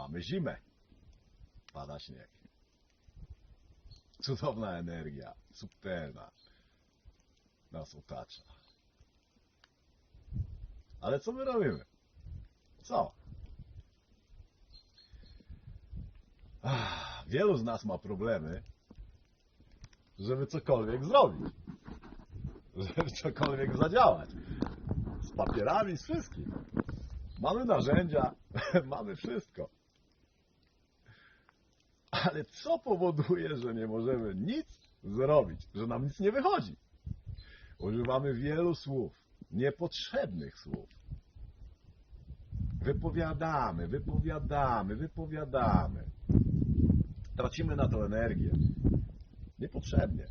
Mamy zimę. Pada śnieg. Cudowna energia. Subtelna. Nas otacza. Ale co my robimy? Co? Ach, wielu z nas ma problemy, żeby cokolwiek zrobić. Żeby cokolwiek zadziałać. Z papierami, z wszystkim. Mamy narzędzia, mamy wszystko. Ale co powoduje, że nie możemy nic zrobić, że nam nic nie wychodzi? Używamy wielu słów, niepotrzebnych słów. Wypowiadamy, wypowiadamy, wypowiadamy. Tracimy na to energię. Niepotrzebnie.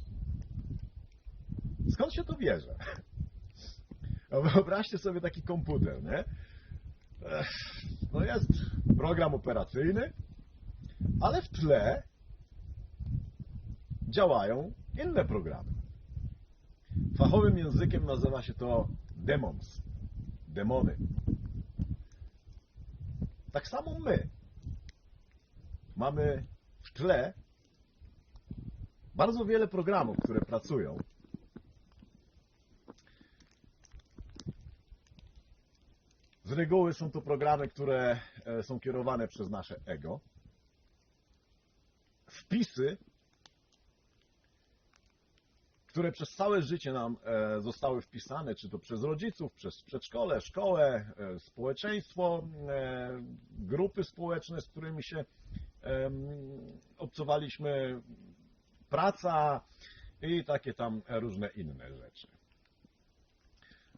Skąd się to bierze? Wyobraźcie sobie taki komputer, nie? No jest program operacyjny, ale w tle działają inne programy. Fachowym językiem nazywa się to demons, demony. Tak samo my mamy w tle bardzo wiele programów, które pracują. Z reguły są to programy, które e, są kierowane przez nasze ego. Wpisy, które przez całe życie nam e, zostały wpisane, czy to przez rodziców, przez przedszkole, szkołę, e, społeczeństwo, e, grupy społeczne, z którymi się obcowaliśmy, praca i takie tam różne inne rzeczy.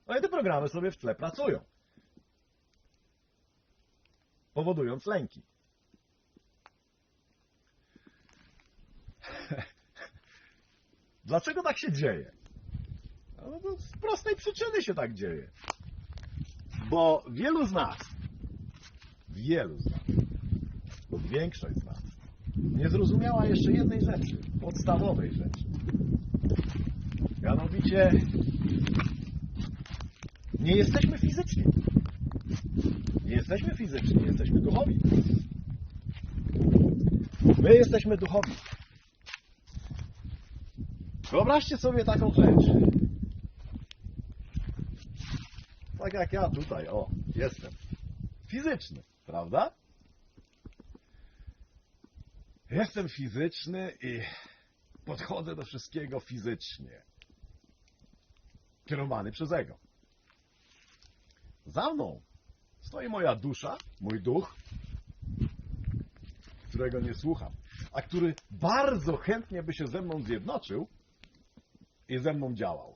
No i te programy sobie w tle pracują, powodując lęki. Dlaczego tak się dzieje? No to z prostej przyczyny się tak dzieje. Bo wielu z nas, wielu z nas, bo większość z nas, nie zrozumiała jeszcze jednej rzeczy, podstawowej rzeczy. Mianowicie, nie jesteśmy fizyczni. Nie jesteśmy fizyczni, jesteśmy duchowi. My jesteśmy duchowi. Wyobraźcie sobie taką rzecz. Tak jak ja tutaj, o, jestem. Fizyczny, prawda? Jestem fizyczny i podchodzę do wszystkiego fizycznie. Kierowany przez ego. Za mną stoi moja dusza, mój duch, którego nie słucham, a który bardzo chętnie by się ze mną zjednoczył i ze mną działał.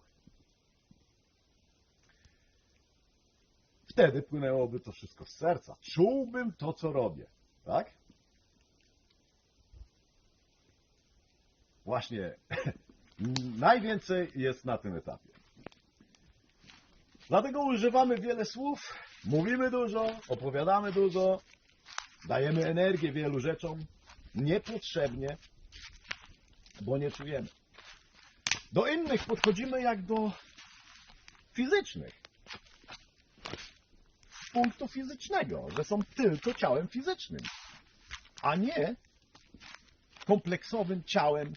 Wtedy płynęłoby to wszystko z serca. Czułbym to, co robię. Tak? Właśnie najwięcej jest na tym etapie. Dlatego używamy wiele słów, mówimy dużo, opowiadamy dużo, dajemy energię wielu rzeczom niepotrzebnie, bo nie czujemy. Do innych podchodzimy jak do fizycznych. Z punktu fizycznego, że są tylko ciałem fizycznym, a nie kompleksowym ciałem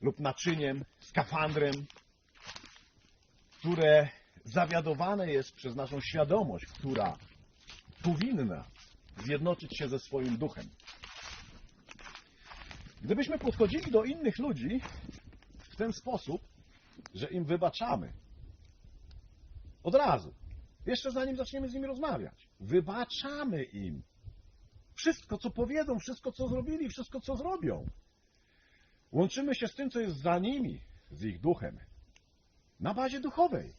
lub naczyniem, skafandrem, które zawiadowane jest przez naszą świadomość, która powinna zjednoczyć się ze swoim duchem. Gdybyśmy podchodzili do innych ludzi ten sposób, że im wybaczamy, od razu, jeszcze zanim zaczniemy z nimi rozmawiać, wybaczamy im. Wszystko, co powiedzą, wszystko, co zrobili, wszystko, co zrobią. Łączymy się z tym, co jest za nimi, z ich duchem, na bazie duchowej,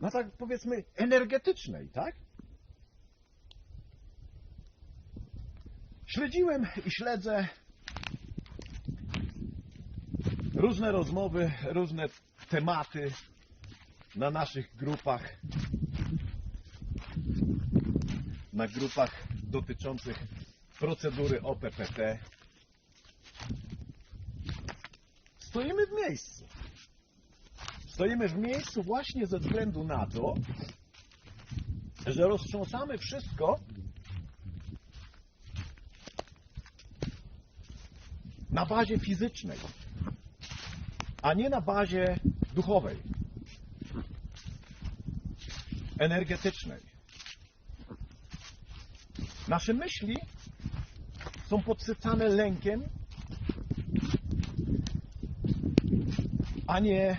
na tak powiedzmy energetycznej, tak? Śledziłem i śledzę Różne rozmowy, różne tematy na naszych grupach, na grupach dotyczących procedury OPPT. Stoimy w miejscu. Stoimy w miejscu właśnie ze względu na to, że roztrząsamy wszystko, na bazie fizycznej a nie na bazie duchowej, energetycznej. Nasze myśli są podsycane lękiem, a nie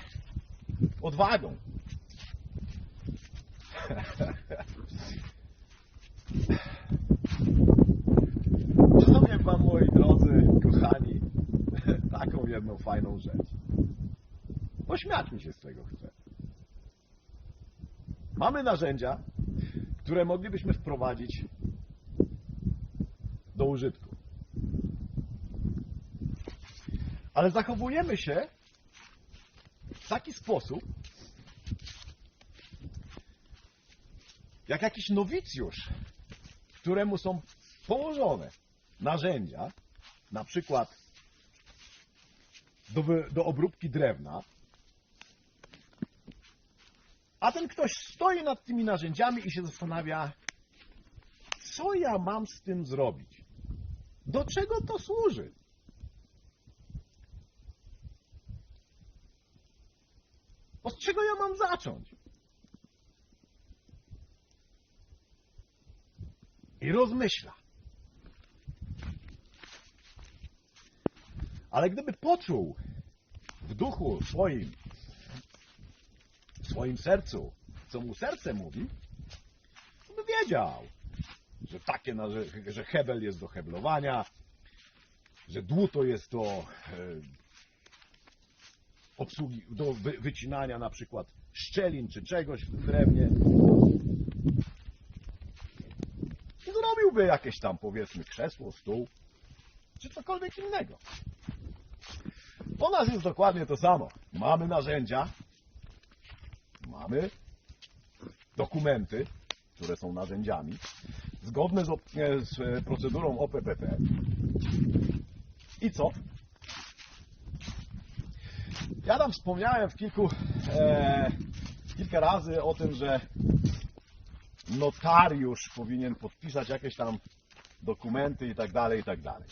odwagą. Powiem Wam, moi drodzy, kochani, taką jedną fajną rzecz. Pośmiać mi się z tego chcę. Mamy narzędzia, które moglibyśmy wprowadzić do użytku. Ale zachowujemy się w taki sposób, jak jakiś nowicjusz, któremu są położone narzędzia, na przykład do, do obróbki drewna, a ten ktoś stoi nad tymi narzędziami i się zastanawia, co ja mam z tym zrobić? Do czego to służy? Od czego ja mam zacząć? I rozmyśla. Ale gdyby poczuł w duchu swoim, swoim sercu, co mu serce mówi, to by wiedział, że takie, że hebel jest do heblowania, że dłuto jest do e, obsługi, do wy, wycinania na przykład szczelin czy czegoś w drewnie. Zrobiłby jakieś tam powiedzmy krzesło, stół, czy cokolwiek innego. U nas jest dokładnie to samo. Mamy narzędzia, mamy dokumenty, które są narzędziami, zgodne z, z e, procedurą OPPP. I co? Ja tam wspomniałem w kilku, e, kilka razy o tym, że notariusz powinien podpisać jakieś tam dokumenty i tak dalej, i tak dalej.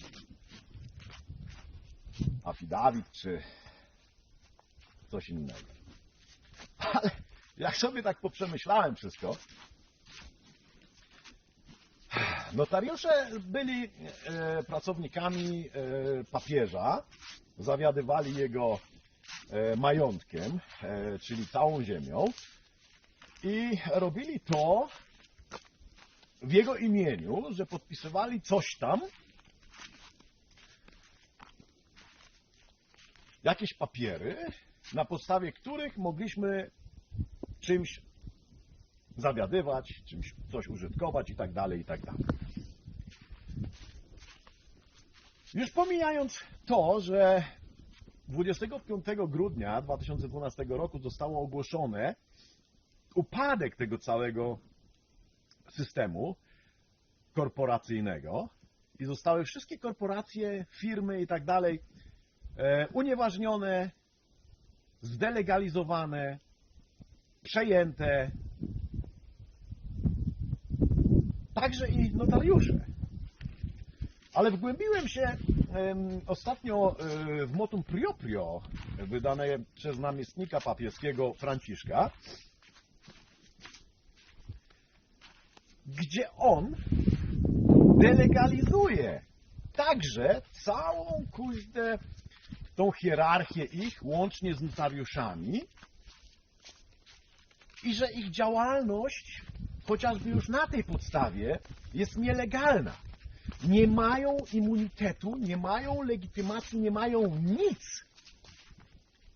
Affidavit czy coś innego. Ale jak sobie tak poprzemyślałem wszystko, notariusze byli e, pracownikami e, papieża, zawiadywali jego e, majątkiem, czyli całą ziemią. I robili to w jego imieniu, że podpisywali coś tam, jakieś papiery, na podstawie których mogliśmy czymś zawiadywać, czymś coś użytkować i tak dalej, i tak dalej. Już pomijając to, że 25 grudnia 2012 roku zostało ogłoszone upadek tego całego systemu korporacyjnego i zostały wszystkie korporacje, firmy i tak dalej e, unieważnione, zdelegalizowane, przejęte. Także i notariusze. Ale wgłębiłem się ostatnio e, w motum proprio wydane przez namiestnika papieskiego Franciszka, gdzie on delegalizuje także całą kuźdę, tą hierarchię ich, łącznie z notariuszami i że ich działalność, chociażby już na tej podstawie, jest nielegalna. Nie mają immunitetu, nie mają legitymacji, nie mają nic,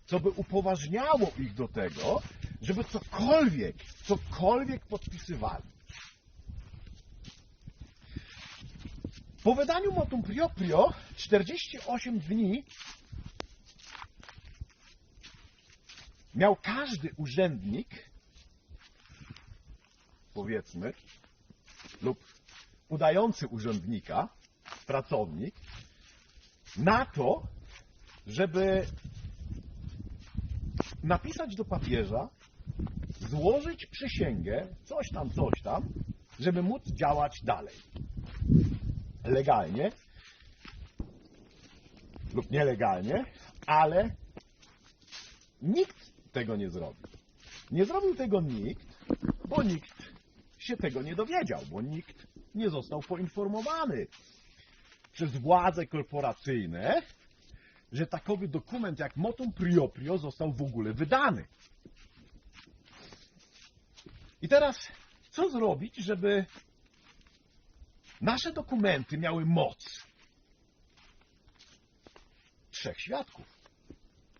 co by upoważniało ich do tego, żeby cokolwiek, cokolwiek podpisywali. Po wydaniu motum proprio 48 dni miał każdy urzędnik, powiedzmy, lub udający urzędnika, pracownik, na to, żeby napisać do papieża, złożyć przysięgę, coś tam, coś tam, żeby móc działać dalej. Legalnie lub nielegalnie, ale nikt tego nie zrobił. Nie zrobił tego nikt, bo nikt się tego nie dowiedział, bo nikt nie został poinformowany przez władze korporacyjne, że takowy dokument jak motum proprio został w ogóle wydany. I teraz, co zrobić, żeby nasze dokumenty miały moc trzech świadków,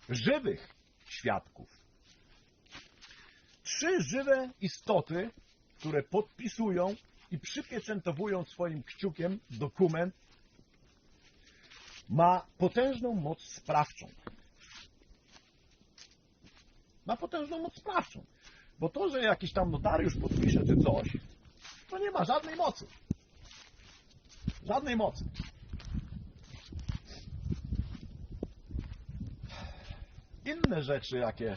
żywych świadków. Trzy żywe istoty, które podpisują i przypieczętowują swoim kciukiem dokument, ma potężną moc sprawczą. Ma potężną moc sprawczą. Bo to, że jakiś tam notariusz podpisze czy coś, to nie ma żadnej mocy. Żadnej mocy. Inne rzeczy, jakie.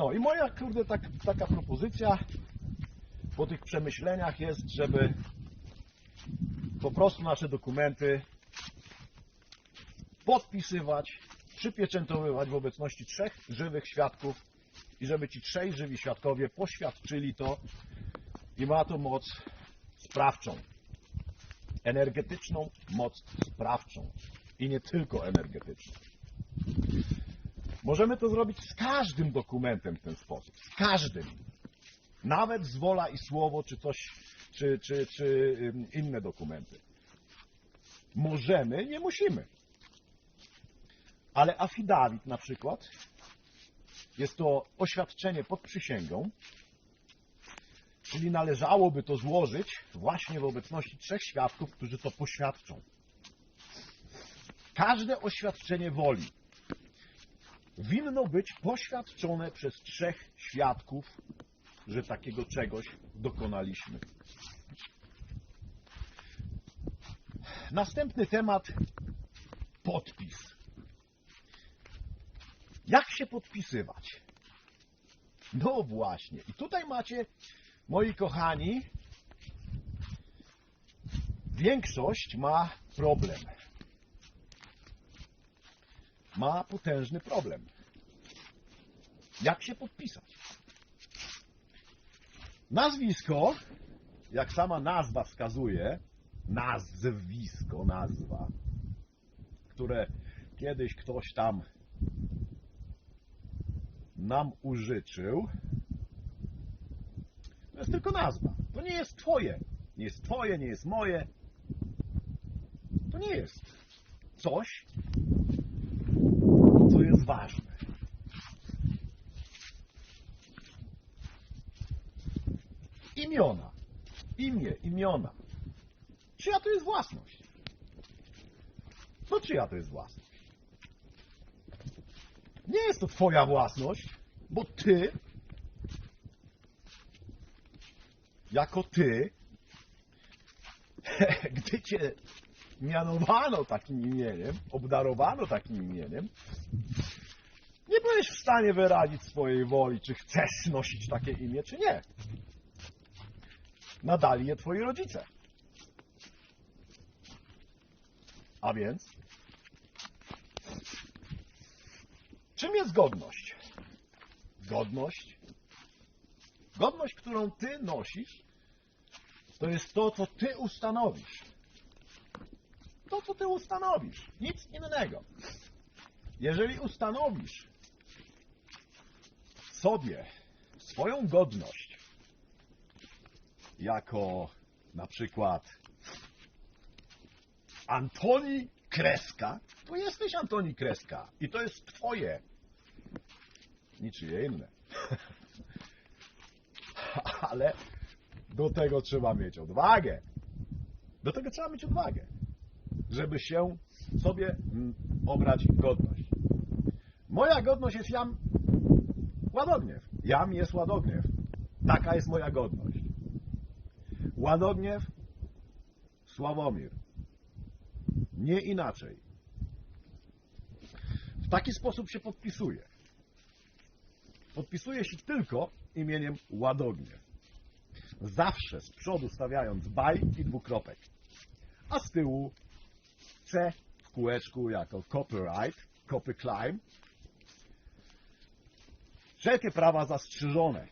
No i moja, kurde, tak, taka propozycja po tych przemyśleniach jest, żeby po prostu nasze dokumenty podpisywać, przypieczętowywać w obecności trzech żywych świadków i żeby ci trzej żywi świadkowie poświadczyli to i ma to moc sprawczą, energetyczną moc sprawczą i nie tylko energetyczną. Możemy to zrobić z każdym dokumentem w ten sposób, z każdym. Nawet z wola i słowo, czy coś, czy, czy, czy inne dokumenty. Możemy, nie musimy. Ale affidavit na przykład jest to oświadczenie pod przysięgą, czyli należałoby to złożyć właśnie w obecności trzech świadków, którzy to poświadczą. Każde oświadczenie woli winno być poświadczone przez trzech świadków, że takiego czegoś dokonaliśmy. Następny temat podpis. Jak się podpisywać? No właśnie. I tutaj macie, moi kochani, większość ma problem. Ma potężny problem. Jak się podpisać? Nazwisko, jak sama nazwa wskazuje, nazwisko, nazwa, które kiedyś ktoś tam nam użyczył, to jest tylko nazwa. To nie jest twoje. Nie jest twoje, nie jest moje. To nie jest coś, co jest ważne. Imiona. Imię, imiona. Czyja to jest własność? No czyja to jest własność? Nie jest to twoja własność, bo ty, jako ty, gdy cię mianowano takim imieniem, obdarowano takim imieniem, nie byłeś w stanie wyrazić swojej woli, czy chcesz nosić takie imię, czy nie. Nadali je twoi rodzice. A więc, czym jest godność? Godność, godność, którą ty nosisz, to jest to, co ty ustanowisz. To, co ty ustanowisz. Nic innego. Jeżeli ustanowisz sobie swoją godność jako na przykład Antoni Kreska, to jesteś Antoni Kreska i to jest twoje, niczyje inne. Ale do tego trzeba mieć odwagę. Do tego trzeba mieć odwagę, żeby się sobie mm, obrać godność. Moja godność jest jam Ładogniew. Jam jest Ładogniew. Taka jest moja godność. Ładogniew Sławomir. Nie inaczej. W taki sposób się podpisuje. Podpisuje się tylko imieniem Ładogniew. Zawsze z przodu stawiając baj i dwukropek, a z tyłu W kółeczku jako copyright, copy claim. Wszelkie prawa zastrzeżone.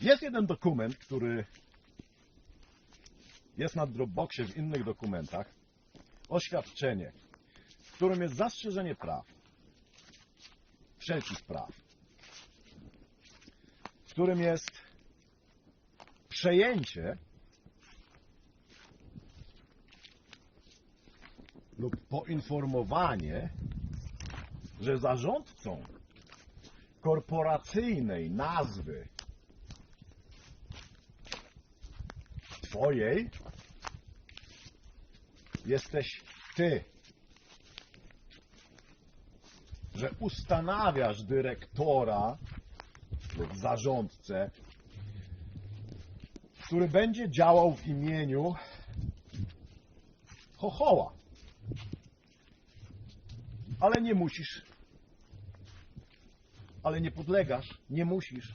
Jest jeden dokument, który jest na Dropboxie w innych dokumentach. Oświadczenie, w którym jest zastrzeżenie praw. Wszelkich praw. W którym jest przejęcie lub poinformowanie, że zarządcą korporacyjnej nazwy Twojej jesteś Ty. Że ustanawiasz dyrektora lub zarządcę, który będzie działał w imieniu Chochoła. Ale nie musisz. Ale nie podlegasz, nie musisz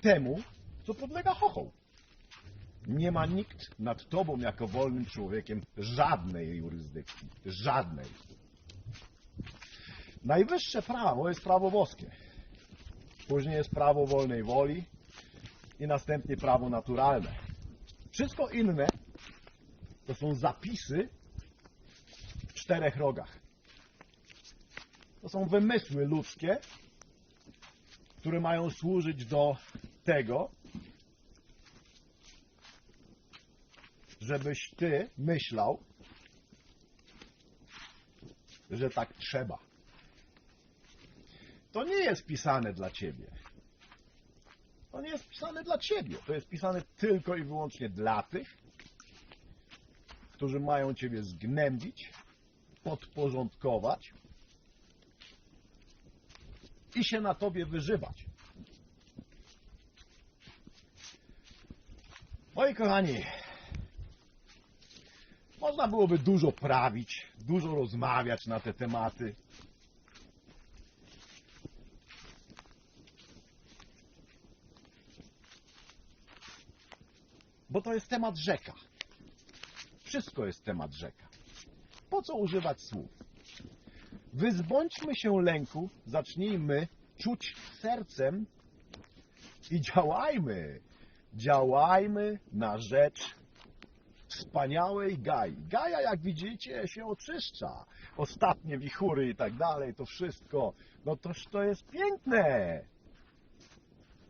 temu, co podlega Chochoł. Nie ma nikt nad tobą jako wolnym człowiekiem żadnej jurysdykcji. Żadnej. Najwyższe prawo jest prawo boskie. Później jest prawo wolnej woli i następnie prawo naturalne. Wszystko inne to są zapisy w czterech rogach. To są wymysły ludzkie, które mają służyć do tego, żebyś ty myślał, że tak trzeba. To nie jest pisane dla ciebie. To nie jest pisane dla ciebie. To jest pisane tylko i wyłącznie dla tych, którzy mają ciebie zgnębić, podporządkować i się na tobie wyżywać. Moi kochani, można byłoby dużo prawić, dużo rozmawiać na te tematy. Bo to jest temat rzeka. Wszystko jest temat rzeka. Po co używać słów? Wyzbądźmy się lęku, zacznijmy czuć sercem i działajmy. Działajmy na rzecz wspaniałej Gai. Gaja, jak widzicie, się oczyszcza. Ostatnie wichury i tak dalej, to wszystko, no toż to jest piękne.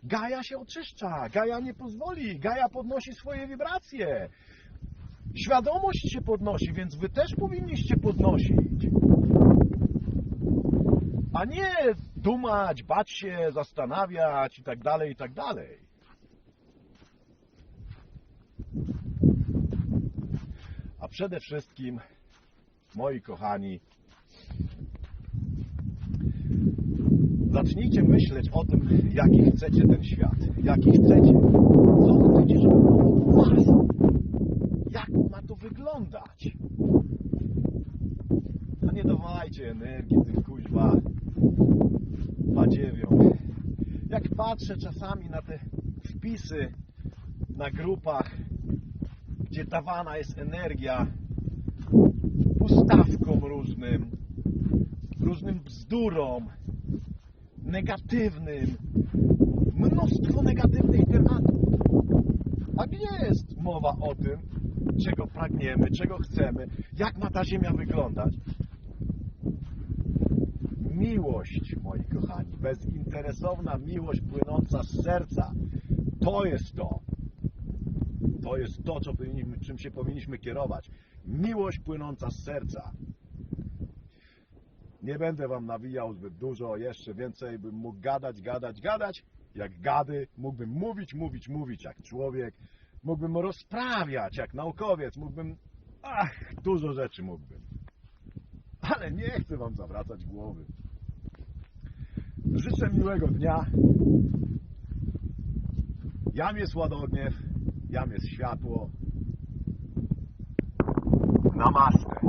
Gaja się oczyszcza, Gaja nie pozwoli, Gaja podnosi swoje wibracje. Świadomość się podnosi, więc wy też powinniście podnosić. A nie dumać, bać się, zastanawiać i tak dalej, i tak dalej. A przede wszystkim, moi kochani, zacznijcie myśleć o tym, jaki chcecie ten świat, jaki chcecie, co chcecie, żeby było u was, jak ma to wyglądać. A nie dawajcie energii tym kuźwa badziewiom. Jak patrzę czasami na te wpisy na grupach, gdzie dawana jest energia ustawkom różnym, różnym bzdurom, negatywnym, mnóstwo negatywnych tematów. A gdzie jest mowa o tym, czego pragniemy, czego chcemy, jak ma ta ziemia wyglądać? Miłość, moi kochani, bezinteresowna miłość płynąca z serca. To jest to. To jest to, co powinniśmy, czym się powinniśmy kierować. Miłość płynąca z serca. Nie będę wam nawijał zbyt dużo, jeszcze więcej bym mógł gadać, gadać, gadać. Jak gady, mógłbym mówić, mówić, mówić jak człowiek. Mógłbym rozprawiać jak naukowiec, mógłbym... Ach, dużo rzeczy mógłbym. Ale nie chcę wam zawracać głowy. Życzę miłego dnia. Jam jest ładogniew, jam jest światło. Namaste.